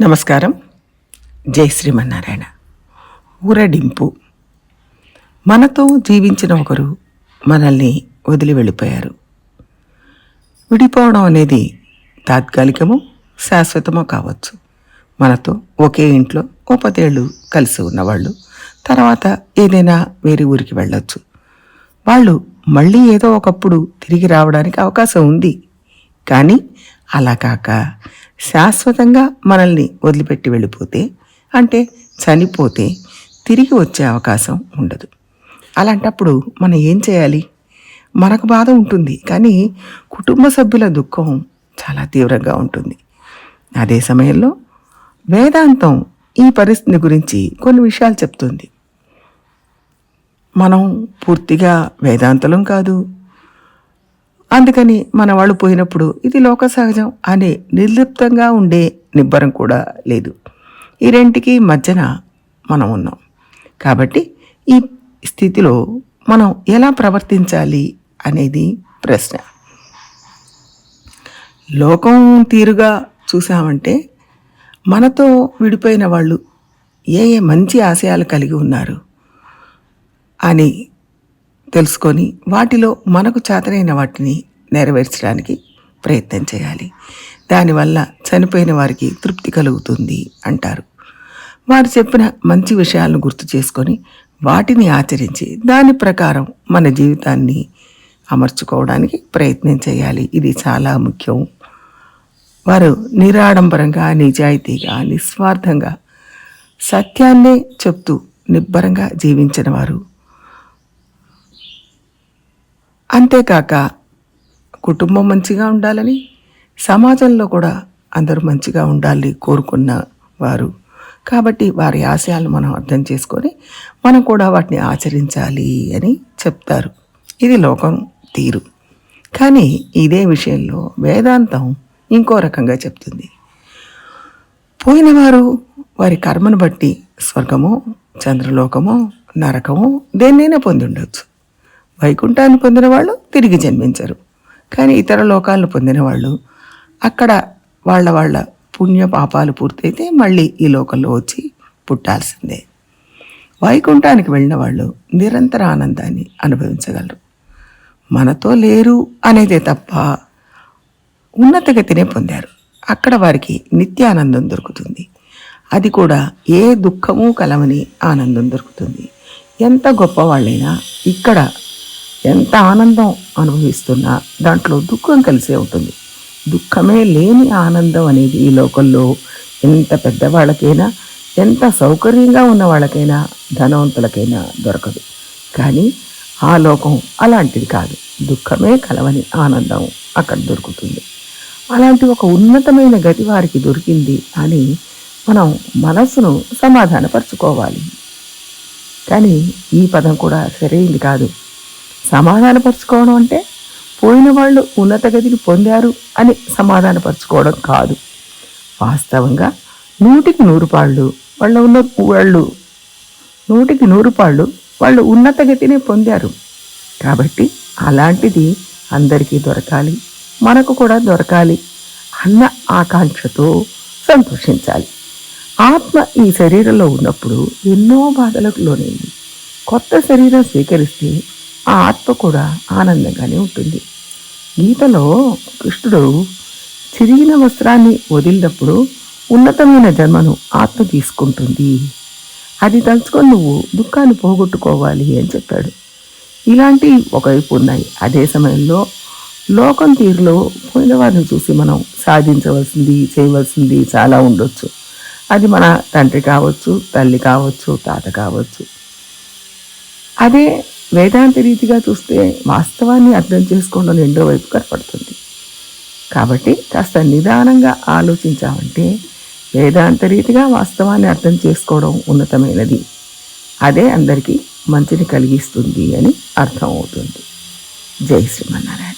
నమస్కారం. జై శ్రీమన్నారాయణ. ఊరడింపు. మనతో జీవించిన ఒకరు మనల్ని వదిలి వెళ్ళిపోయారు. విడిపోవడం అనేది తాత్కాలికమో శాశ్వతమో కావచ్చు. మనతో ఒకే ఇంట్లో ఓ పదేళ్ళు కలిసి ఉన్నవాళ్ళు. తర్వాత ఏదైనా వేరే ఊరికి వెళ్ళొచ్చు. వాళ్ళు మళ్ళీ ఏదో ఒకప్పుడు తిరిగి రావడానికి అవకాశం ఉంది. కానీ అలా కాక శాశ్వతంగా మనల్ని వదిలిపెట్టి వెళ్ళిపోతే అంటే చనిపోతే తిరిగి వచ్చే అవకాశం ఉండదు. అలాంటప్పుడు మనం ఏం చేయాలి? మనకు బాధ ఉంటుంది కానీ కుటుంబ సభ్యుల దుఃఖం చాలా తీవ్రంగా ఉంటుంది. అదే సమయంలో వేదాంతం ఈ పరిస్థితి గురించి కొన్ని విషయాలు చెప్తుంది. మనం పూర్తిగా వేదాంతలం కాదు అందుకని మన వాళ్ళు పోయినప్పుడు ఇది లోక సహజం అనే నిర్లిప్తంగా ఉండే నిబ్బరం కూడా లేదు. ఈ రెంటికి మధ్యన మనం ఉన్నాం. కాబట్టి ఈ స్థితిలో మనం ఎలా ప్రవర్తించాలి అనేది ప్రశ్న. లోకం తీరుగా చూసామంటే మనతో విడిపోయిన వాళ్ళు ఏ ఏ మంచి ఆశయాలు కలిగి ఉన్నారు అని తెలుసుకొని వాటిలో మనకు చేతనైన వాటిని నెరవేర్చడానికి ప్రయత్నం చేయాలి. దానివల్ల చనిపోయిన వారికి తృప్తి కలుగుతుంది అంటారు. వారు చెప్పిన మంచి విషయాలను గుర్తు చేసుకొని వాటిని ఆచరించి దాని ప్రకారం మన జీవితాన్ని అమర్చుకోవడానికి ప్రయత్నం చేయాలి. ఇది చాలా ముఖ్యం. వారు నిరాడంబరంగా నిజాయితీగా నిస్వార్థంగా సత్యాన్నే చెప్తూ నిబ్బరంగా జీవించిన వారు అంతేకాక కుటుంబం మంచిగా ఉండాలని సమాజంలో కూడా అందరూ మంచిగా ఉండాలి కోరుకున్న వారు. కాబట్టి వారి ఆశయాలు మనం అర్థం చేసుకొని మనం కూడా వాటిని ఆచరించాలి అని చెప్తారు. ఇది లోకం తీరు. కానీ ఇదే విషయంలో వేదాంతం ఇంకో రకంగా చెప్తుంది. పోయినవారు వారి కర్మను బట్టి స్వర్గమో చంద్రలోకమో నరకమో దేన్నైనా పొంది ఉండవచ్చు వైకుంఠాన్ని పొందిన వాళ్ళు తిరిగి జన్మించరు. కానీ ఇతర లోకాలను పొందిన వాళ్ళు అక్కడ వాళ్ళ వాళ్ళ పుణ్య పాపాలు పూర్తయితే మళ్ళీ ఈ లోకంలో వచ్చి పుట్టాల్సిందే. వైకుంఠానికి వెళ్ళిన వాళ్ళు నిరంతర ఆనందాన్ని అనుభవించగలరు. మనతో లేరు అనేదే తప్ప ఉన్నతగతినే పొందారు. అక్కడ వారికి నిత్యానందం దొరుకుతుంది. అది కూడా ఏ దుఃఖము కలవని ఆనందం దొరుకుతుంది. ఎంత గొప్ప వాళ్ళైనా ఇక్కడ ఎంత ఆనందం అనుభవిస్తున్నా దాంట్లో దుఃఖం కలిసే ఉంటుంది. దుఃఖమే లేని ఆనందం అనేది ఈ లోకంలో ఎంత పెద్దవాళ్ళకైనా ఎంత సౌకర్యంగా ఉన్న వాళ్ళకైనా ధనవంతులకైనా దొరకదు. కానీ ఆ లోకం అలాంటిది కాదు. దుఃఖమే కలవని ఆనందం అక్కడ దొరుకుతుంది. అలాంటి ఒక ఉన్నతమైన గతి వారికి దొరికింది అని మనం మనస్సును సమాధానపరచుకోవాలి. కానీ ఈ పదం కూడా సరైంది కాదు. సమాధానపరచుకోవడం అంటే పోయిన వాళ్ళు ఉన్నత గతిని పొందారు అని సమాధానపరచుకోవడం కాదు. వాస్తవంగా నూటికి నూరు పాళ్ళు వాళ్ళ ఉన్న వాళ్ళు నూటికి నూరు పాళ్ళు వాళ్ళు ఉన్నత గతిని పొందారు. కాబట్టి అలాంటిది అందరికీ దొరకాలి మనకు కూడా దొరకాలి అన్న ఆకాంక్షతో సంతోషించాలి. ఆత్మ ఈ శరీరంలో ఉన్నప్పుడు ఎన్నో బాధలకు లోనైంది. కొత్త శరీరం స్వీకరిస్తే ఆ ఆత్మ కూడా ఆనందంగానే ఉంటుంది. గీతలో కృష్ణుడు చిరిగిన వస్త్రాన్ని వదిలినప్పుడు ఉన్నతమైన జన్మను ఆత్మ తీసుకుంటుంది. అది తలుచుకొని నువ్వు దుఃఖాన్ని పోగొట్టుకోవాలి అని చెప్పాడు. ఇలాంటి ఒకవైపు ఉన్నాయి. అదే సమయంలో లోకం తీరులో పోయిన వారిని చూసి మనం సాధించవలసింది చేయవలసింది చాలా ఉండొచ్చు. అది మన తండ్రి కావచ్చు తల్లి కావచ్చు తాత కావచ్చు. అదే వేదాంత రీతిగా చూస్తే వాస్తవాన్ని అర్థం చేసుకోవడం రెండో వైపు కనపడుతుంది. కాబట్టి కాస్త నిదానంగా ఆలోచించామంటే వేదాంత రీతిగా వాస్తవాన్ని అర్థం చేసుకోవడం ఉన్నతమైనది. అదే అందరికీ మంచిని కలిగిస్తుంది అని అర్థం అవుతుంది జై శ్రీమన్నారాయణ.